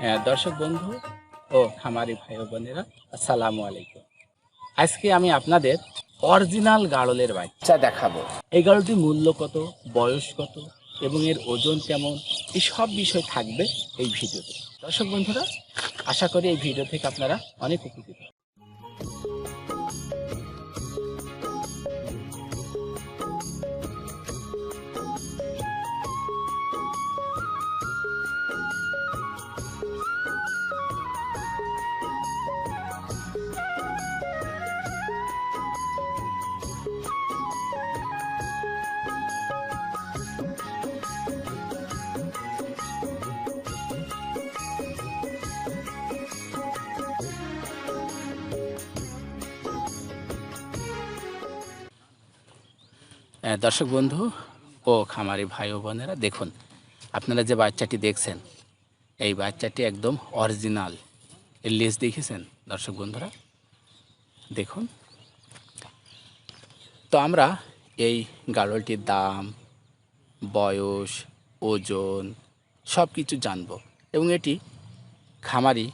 হ্যাঁ, দর্শক বন্ধু ও খামারি ভাই বোনেরা আসসালামু আলাইকুম। আজকে আমি আপনাদের অরিজিনাল গাড়লের বাচ্চা দেখাবো। এই গাড়লটির মূল্য কত বয়স কত এবং এর ওজন কেমন এই সব বিষয় থাকবে এই ভিডিওতে। দর্শক বন্ধুরা আশা করি এই ভিডিও থেকে আপনারা অনেক উপকৃত দর্শক বন্ধু ও খামারি ভাই ও বোনেরা, দেখুন, আপনারা যে বাচ্চাটি দেখছেন, এই বাচ্চাটি একদম অরিজিনাল। এর লেজ দেখেছেন, দর্শক বন্ধুরা? দেখুন। তো আমরা এই গাড়লটির দাম, বয়স, ওজন সব কিছু জানব এবং এটি খামারি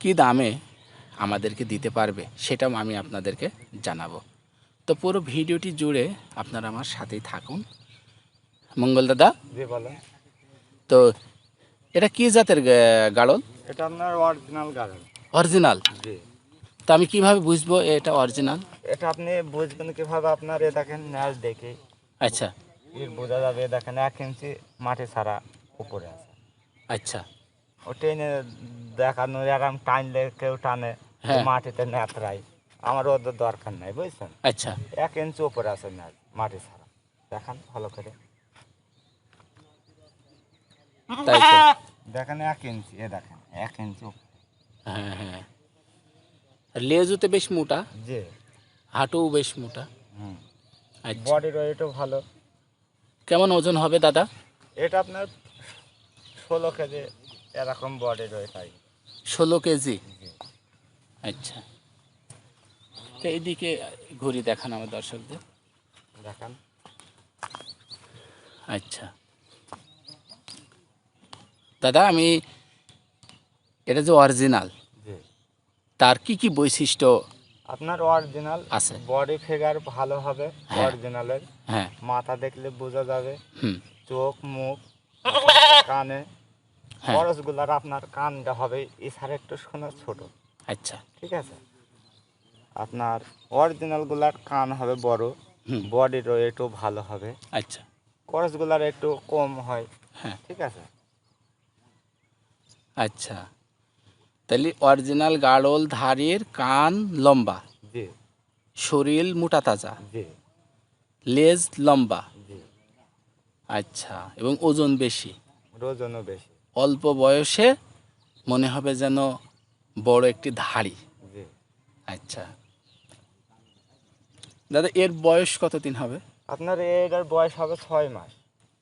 কি দামে আমাদেরকে দিতে পারবে সেটাও আমি আপনাদেরকে জানাব। তো পুরো ভিডিওটি জুড়ে আপনারা আমার সাথেই থাকুন। মঙ্গল দাদা? তো এটা কি জাতের গাড়ল? এটা আপনার অরিজিনাল গাড়ি অরিজিনাল জি। তো আমি কীভাবে বুঝব এটা অরিজিনাল এটা আপনি বুঝবেন কীভাবে আপনার এ দেখেন ন্যাচ দেখে। আচ্ছা। এর বোঝা যাবে দেখেন এক ইঞ্চি মাটি ছাড়া উপরে আছে। আচ্ছা। ও টেনে দেখানো এরকম টানলে কেউ টানে হ্যাঁ। মাটিতে ন্যাতরাই আমার ওদের দরকার নাই বুঝছেন? আচ্ছা। এক ইঞ্চি উপরে আছে ন্যাচ মাটি ছাড়া। দেখান ভালো করে। তাই তো। দেখেন এক ইঞ্চি এ দেখেন এক ইঞ্চি হ্যাঁ হ্যাঁ। আর লেজও বেশ মোটা। জি। হাঁটুও বেশ মোটা। হুম। আচ্ছা। বডির ওয়েটও ভালো। কেমন ওজন হবে দাদা? এটা আপনার ষোলো কেজি এরকম বডির ওয়েট হয়। ষোলো কেজি? আচ্ছা। তো এইদিকে ঘুরি দেখান আমার দর্শকদের। দেখান। আচ্ছা। দাদা আমি এটা যে অরিজিনাল তার কি কি বৈশিষ্ট্য আপনার অরিজিনাল আছে? বডি ফিগার ভালো হবে হ্যাঁ। অরিজিনালের হ্যাঁ। মাথা দেখলে বোঝা যাবে। চোখ মুখ কানে। হ্যাঁ। খরচগুলার আপনার কানটা হবে এছাড়া একটু শোনা ছোট। আচ্ছা। ঠিক আছে? আপনার অরিজিনালগুলার কান হবে বড় বডির একটু ভালো হবে। আচ্ছা। খরচগুলার একটু কম হয়। হ্যাঁ। ঠিক আছে? আচ্ছা। তাহলে অরিজিনাল গাড়ল ধারের কান লম্বা জি। শরীর মোটা তাজা জি। লেজ লম্বা জি। আচ্ছা এবং ওজন বেশি। ওজনও বেশি। অল্প বয়সে মনে হবে যেন বড় একটি ধাড়ি। জি। আচ্ছা। দাদা এর বয়স কতদিন হবে? আপনার এটার বয়স হবে ছয় মাস।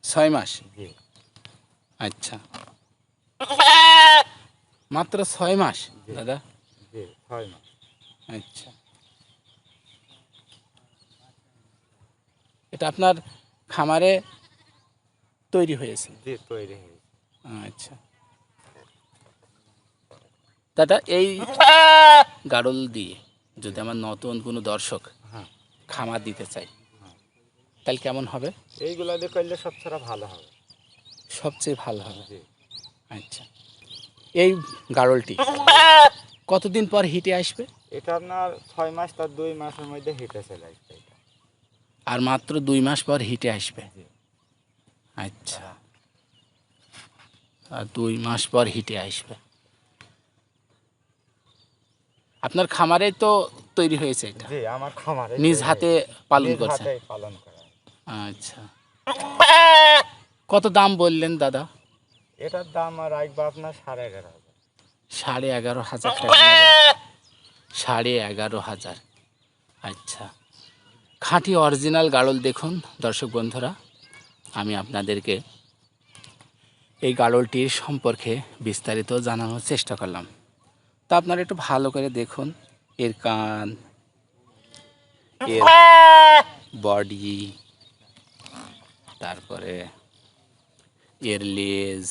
ছয় মাস? জি। আচ্ছা। মাত্র ছয় মাস দাদা? জি ছয় মাস। আচ্ছা। এটা আপনার খামারে তৈরি হয়েছে? জি তৈরি হয়েছে। আচ্ছা। দাদা এই গাড়ল দিয়ে যদি আমার নতুন কোনো দর্শক খামার দিতে চাই। তাহলে কেমন হবে? এইগুলো দিয়ে করলে সবচেয়ে ভালো হবে। সবচেয়ে ভালো হবে? আচ্ছা। এই গাড়লটি কতদিন পর হিটে আসবে? এটা আপনার ছয় মাস তার দুই মাসের মধ্যে হিটে চলে আসবে আর মাত্র দুই মাস পর হিটে আসবে? আচ্ছা। আর দুই মাস পর হিটে আসবে। আপনার খামারে তো তৈরি হয়েছে এটা। জি আমার খামারে নিজ হাতে পালন নিজ করছে হাতেই পালন করা আচ্ছা। কত দাম বললেন দাদা? এটার দাম রাখব আপনার সাড়ে এগারো হাজার। সাড়ে এগারো হাজার টাকা। সাড়ে এগারো হাজার। আচ্ছা। খাঁটি অরিজিনাল গাড়ল দেখুন দর্শক বন্ধুরা। আমি আপনাদেরকে এই গাড়লটির সম্পর্কে বিস্তারিত জানানোর চেষ্টা করলাম। আপনারা একটু ভালো করে দেখুন। এর কান এর বডি তারপরে এর লেজ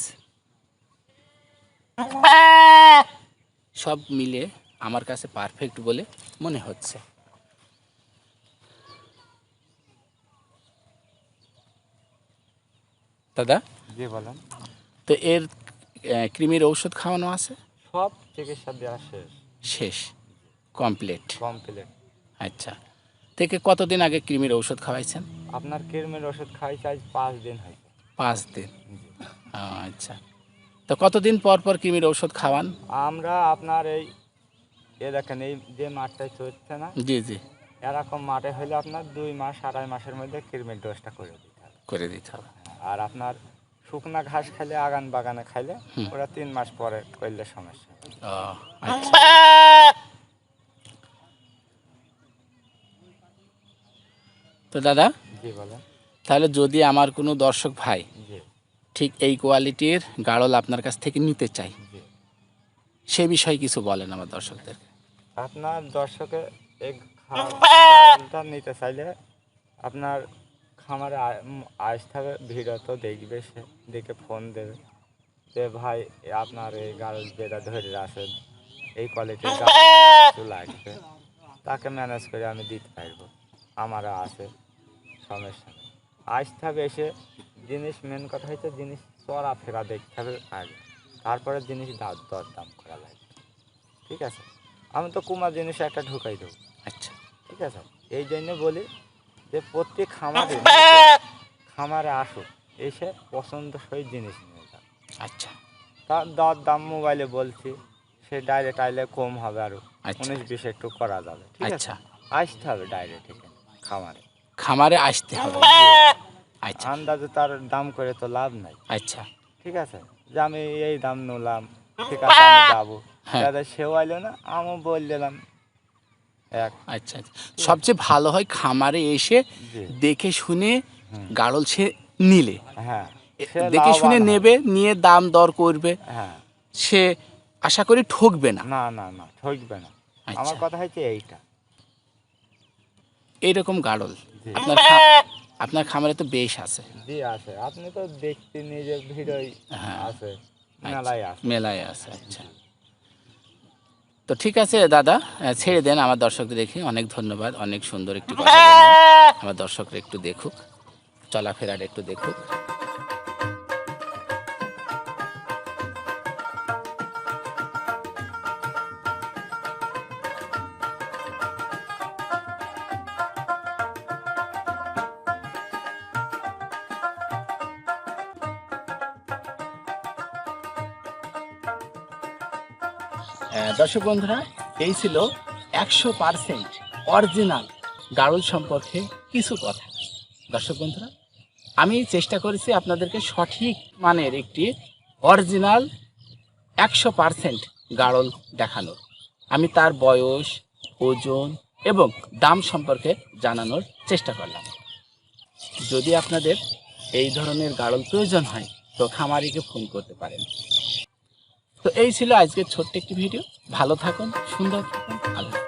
সব মিলে আমার কাছে পারফেক্ট বলে মনে হচ্ছে। দাদা? জি বলেন। তো এর কৃমির ঔষধ খাওয়ানো আছে? সব চিকিৎসা দেওয়া শেষ। শেষ। কমপ্লিট। কমপ্লিট। আচ্ছা। থেকে কতদিন আগে কৃমির ঔষধ খাওয়াইছেন? আপনার কিরমের ওষুধ খাই চাই পাঁচ দিন হয়েছে পাঁচ দিন? আচ্ছা। তো কতদিন পর পর কৃমির ঔষধ খাওয়ান? আমরা আপনার এই এ দেখেন এই যে মাঠটায় চলছে না? জি জি। এরকম মাঠে হলে আপনার দুই মাস আড়াই মাসের মধ্যে কিরমির ডোজটা করে দিতে হবে। করে দিতে হবে। আর আপনার শুকনা ঘাস খাইলে আগান বাগানে খাইলে ওরা তিন মাস পরে করলে সমস্যা। তো দাদা? তাহলে যদি আমার কোনো দর্শক ভাই ঠিক এই কোয়ালিটির গাড়ল আপনার কাছ থেকে নিতে চাই সে বিষয়ে কিছু বলেন আমার দর্শকদেরকে। আপনার দর্শকে নিতে চাইলে আপনার খামারে আসতে হবে ভিডিও তো দেখবে সে দেখে ফোন দেবে। যে ভাই আপনার এই গাড়ি যেটা ধরে আসেন এই কোয়ালিটির কিছু লাগবে। তাকে ম্যানেজ করে আমি দিতে পারব। আমারও আছে সমস্যা নেই। আসতে হবে এসে জিনিস মেন কথা হচ্ছে জিনিস চড়া ফেরা দেখতে হবে আগে। তারপরে জিনিস দাম দর দাম করা লাগবে। ঠিক আছে? আমি তো কুমার জিনিস একটা ঢুকাই দেবো। আচ্ছা। ঠিক আছে? এই জন্য বলি যে প্রত্যেক খামারে খামারে আসুক এসে পছন্দসই জিনিস নিয়ে আচ্ছা। তার দর দাম মোবাইলে বলছি সে ডাইরেক্ট আইলে কম হবে আরও। আচ্ছা। উনিশ বিশ একটু করা যাবে ঠিক আছে? আচ্ছা। আসতে হবে ডাইরেক্ট এখানে খামারে। খামারে আসতে হবে। আচ্ছা। আন্দাজে তার দাম করে তো লাভ নাই। আচ্ছা। ঠিক আছে? যে আমি এই দাম নিলাম ঠিক আছে আমি যাব। হ্যাঁ। দাদা সেও আইলো না আমিও বল দিলাম। এক। আচ্ছা আচ্ছা। সবচেয়ে ভালো হয় খামারে এসে দেখে শুনে গাড়ল সে নিলে। হ্যাঁ। দেখে শুনে নেবে নিয়ে দাম দর করবে। হ্যাঁ। সে আশা করি ঠকবে না। না না না ঠকবে না। আচ্ছা। আমার কথা হচ্ছে এইটা। এইরকম গাড়ল আপনার আপনার খামারে তো বেশ আছে। জি আছে। আপনি তো দেখতে নিজের ভিড়ই হ্যাঁ। আছে। আচ্ছা, মেলায় আছে। মেলায় আছে আচ্ছা। তো ঠিক আছে দাদা ছেড়ে দেন আমার দর্শকদের দেখি। অনেক ধন্যবাদ অনেক সুন্দর একটি কথা আমার দর্শকরা একটু দেখুক চলাফেরাটা একটু দেখুক। দর্শক বন্ধুরা, এই ছিল একশো পারসেন্ট অরিজিনাল গাড়ল সম্পর্কে কিছু কথা। দর্শক বন্ধুরা, আমি চেষ্টা করেছি আপনাদেরকে সঠিক মানের একটি অরিজিনাল একশো পারসেন্ট গাড়ল দেখানোর। আমি তার বয়স, ওজন এবং দাম সম্পর্কে জানানোর চেষ্টা করলাম। যদি আপনাদের এই ধরনের গাড়ল প্রয়োজন হয়, তো খামারিকে ফোন করতে পারেন। তো এই ছিল আজকের ছোট্ট একটি ভিডিও। ভালো থাকুন সুন্দর থাকুন আল্লাহ